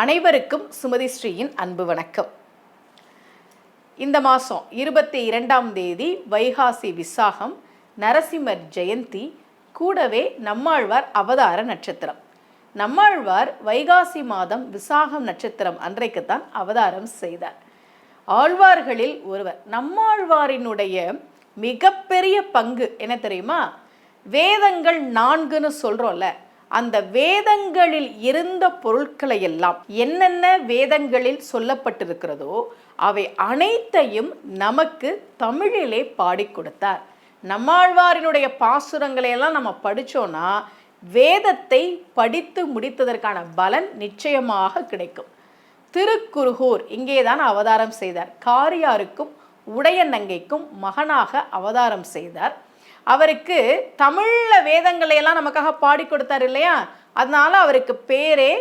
அனைவருக்கும் சுமதி ஸ்ரீயின் அன்பு வணக்கம். இந்த மாதம் இருபத்தி இரண்டாம் தேதி வைகாசி விசாகம் நரசிம்மர் ஜெயந்தி கூடவே நம்மாழ்வார் அவதார நட்சத்திரம். நம்மாழ்வார் வைகாசி மாதம் விசாகம் நட்சத்திரம் அன்றைக்குத்தான் அவதாரம் செய்தார். ஆழ்வார்களில் ஒருவர் நம்மாழ்வாரினுடைய மிகப்பெரிய பங்கு என்ன தெரியுமா? வேதங்கள் நான்குன்னு சொல்கிறோம்ல அந்த வேதங்களில் இருந்த பொருட்களை எல்லாம் என்னென்ன வேதங்களில் சொல்லப்பட்டிருக்கிறதோ அவை அனைத்தையும் நமக்கு தமிழிலே பாடி கொடுத்தார். நம்மாழ்வாரினுடைய பாசுரங்களை எல்லாம் நம்ம படித்தோன்னா வேதத்தை படித்து முடித்ததற்கான பலன் நிச்சயமாக கிடைக்கும். திருக்குருகூர் இங்கேதான் அவதாரம் செய்தார். காரியாருக்கும் உடையநங்கைக்கும் மகனாக அவதாரம் செய்தார். அவருக்கு தமிழில் வேதங்களை எல்லாம் நமக்காக பாடி கொடுத்தார் இல்லையா? அதனால அவருக்கு பேரே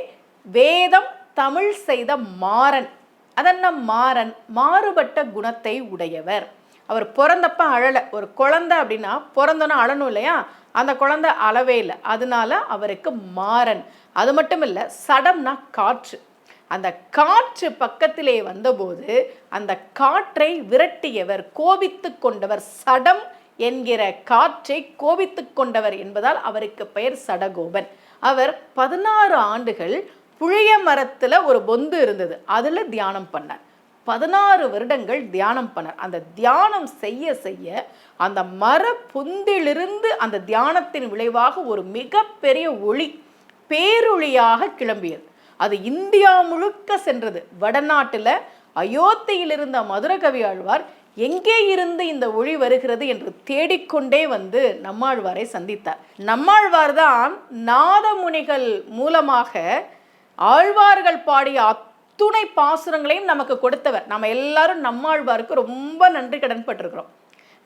வேதம் தமிழ் செய்த மாறன். அதென்ன மாறன்? மாறுபட்ட குணத்தை உடையவர். அவர் பிறந்தப்ப அழலை. ஒரு குழந்தை அப்படின்னா பிறந்தோன்னா அழணும் இல்லையா? அந்த குழந்தை அளவே இல்லை. அதனால அவருக்கு மாறன். அது மட்டும் இல்லை சடம்னா காற்று. அந்த காற்று பக்கத்திலே வந்தபோது அந்த காற்றை விரட்டியவர் கோபித்து கொண்டவர் சடம் என்கிற காற்றை கோபித்து கொண்டவர் என்பதால் அவருக்கு பெயர் சடகோபன். அவர் பதினாறு ஆண்டுகள் புளிய மரத்துல ஒரு பொந்து இருந்தது. அதுல தியானம் பண்ணார். பதினாறு வருடங்கள் தியானம் பண்ணார். அந்த தியானம் செய்ய செய்ய அந்த மர பொந்திலிருந்து அந்த தியானத்தின் விளைவாக ஒரு மிகப்பெரிய ஒளி பேரொளியாக கிளம்பியது. அது இந்தியா முழுக்க சென்றது. வடநாட்டுல அயோத்தியில் இருந்த மதுரகவி ஆழ்வார் எங்கே இருந்து இந்த ஒளி வருகிறது என்று தேடிக்கொண்டே வந்து நம்மாழ்வாரை சந்தித்தார். நம்மாழ்வார் தான் நாதமுனிகள் மூலமாக ஆழ்வார்கள் பாடிய அத்துணை பாசுரங்களையும் நமக்கு கொடுத்தவர். நம்ம எல்லாரும் நம்மாழ்வாருக்கு ரொம்ப நன்றி கடன் பட்டிருக்கிறோம்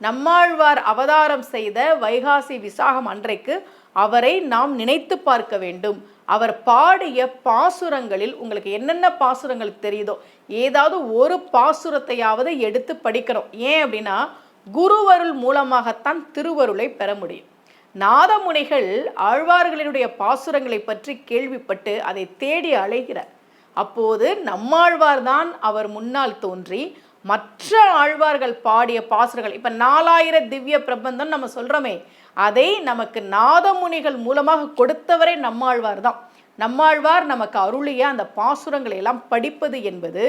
நம்மாழ்வார் அவதாரம் செய்த வைகாசி விசாகம் அன்றைக்கு அவரை நாம் நினைத்து பார்க்க வேண்டும். அவர் பாடிய பாசுரங்களில் உங்களுக்கு என்னென்ன பாசுரங்கள் தெரியுதோ ஏதாவது ஒரு பாசுரத்தையாவது எடுத்து படிக்கணும். ஏன் அப்படின்னா குருவருள் மூலமாகத்தான் திருவருளை பெற முடியும். நாதமுனிகள் ஆழ்வார்களினுடைய பாசுரங்களை பற்றி கேள்விப்பட்டு அதை தேடி அலைகிறார். அப்போது நம்மாழ்வார் தான் அவர் முன்னால் தோன்றி மற்ற ஆழ்வார்கள் பாடிய பாசுரங்கள். இப்ப நாலாயிர திவ்ய பிரபந்தம் நம்ம சொல்றோமே அதை நமக்கு நாதமுனிகள் மூலமாக கொடுத்தவரே நம்மாழ்வார் தான். நம்மாழ்வார் நமக்கு அருளிய அந்த பாசுரங்களை எல்லாம் படிப்பது என்பது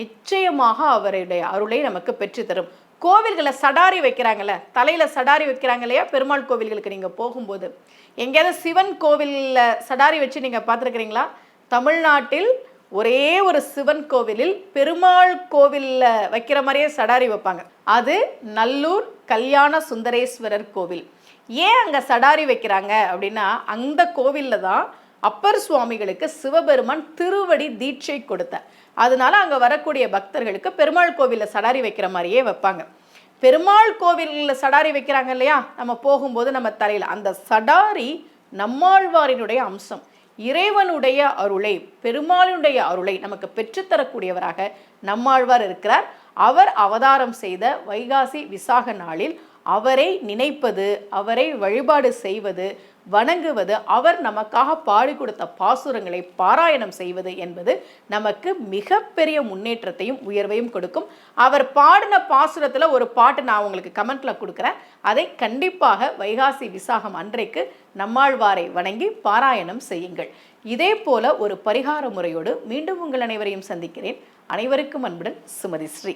நிச்சயமாக அவருடைய அருளை நமக்கு பெற்றுத்தரும் கோவில்களை சடாரி வைக்கிறாங்கல்ல தலையில சடாரி வைக்கிறாங்க இல்லையா? பெருமாள் கோவில்களுக்கு நீங்க போகும்போது. எங்கேயாவது சிவன் கோவிலில் சடாரி வச்சு நீங்க பார்த்துருக்கிறீங்களா? தமிழ்நாட்டில் ஒரே ஒரு சிவன் கோவிலில் பெருமாள் கோவிலில் வைக்கிற மாதிரியே சடாரி வைப்பாங்க. அது நல்லூர் கல்யாண சுந்தரேஸ்வரர் கோவில். ஏன் அங்கே சடாரி வைக்கிறாங்க அப்படின்னா அந்த கோவிலில் தான் அப்பர் சுவாமிகளுக்கு சிவபெருமான் திருவடி தீட்சை கொடுத்தார் அதனால அங்கே வரக்கூடிய பக்தர்களுக்கு பெருமாள் கோவிலில் சடாரி வைக்கிற மாதிரியே வைப்பாங்க. பெருமாள் கோவிலில் சடாரி வைக்கிறாங்க இல்லையா? நம்ம போகும்போது நம்ம தலையில். அந்த சடாரி நம்மாழ்வாரினுடைய அம்சம். இறைவனுடைய அருளை பெருமாளுடைய அருளை நமக்கு பெற்றுத்தரக்கூடியவராக நம்மாழ்வார் இருக்கிறார். அவர் அவதாரம் செய்த வைகாசி விசாக நாளில் அவரை நினைப்பது அவரை வழிபாடு செய்வது வணங்குவது அவர் நமக்காக பாடி கொடுத்த பாசுரங்களை பாராயணம் செய்வது என்பது நமக்கு மிகப்பெரிய முன்னேற்றத்தையும் உயர்வையும் கொடுக்கும். அவர் பாடின பாசுரத்தில் ஒரு பாட்டு நான் உங்களுக்கு கமெண்ட்டில் கொடுக்குறேன். அதை கண்டிப்பாக வைகாசி விசாகம் அன்றைக்கு நம்மாழ்வாரை வணங்கி பாராயணம் செய்யுங்கள். இதே போல ஒரு பரிகார முறையோடு மீண்டும் உங்கள் அனைவரையும் சந்திக்கிறேன். அனைவருக்கும் அன்புடன் சுமதி ஸ்ரீ.